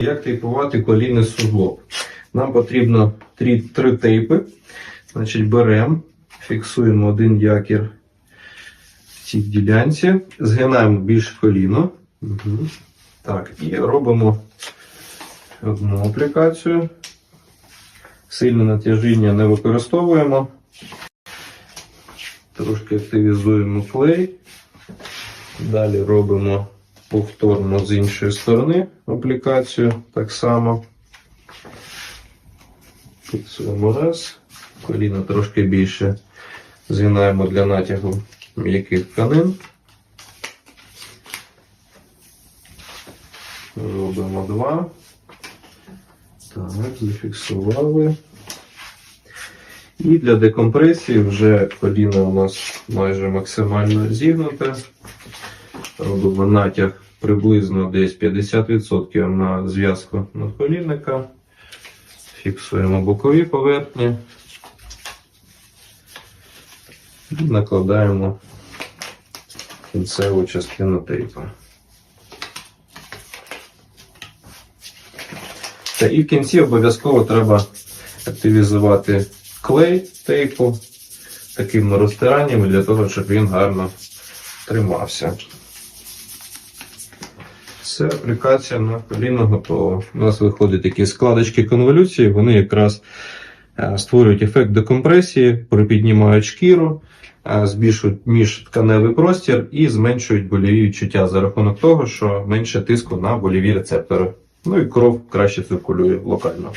Як тейпувати колінний суглоб? Нам потрібно три, три тейпи. Значить, беремо, фіксуємо один якір в цій ділянці, згинаємо більше коліно. Угу. Так, і робимо одну аплікацію. Сильне натяжіння не використовуємо. Трошки активізуємо клей. Далі робимо повторно з іншої сторони аплікацію так само. Фіксуємо раз. Коліно трошки більше згинаємо для натягу м'яких тканин. Робимо два. Так, зафіксували. І для декомпресії вже коліно у нас майже максимально зігнуте. Робимо натяг приблизно десь 50% на зв'язку надколінника. Фіксуємо бокові поверхні. І накладаємо кінцеву частину тейпа. Та і в кінці обов'язково треба активізувати клей тейпу таким розтиранням для того, щоб він гарно тримався. Все, аплікація на коліно готова. У нас виходять такі складочки конволюції, вони якраз е, створюють ефект декомпресії, припіднімають шкіру, е, збільшують міжтканевий простір і зменшують боліві відчуття за рахунок того, що менше тиску на боліві рецептори. Ну і кров краще циркулює локально.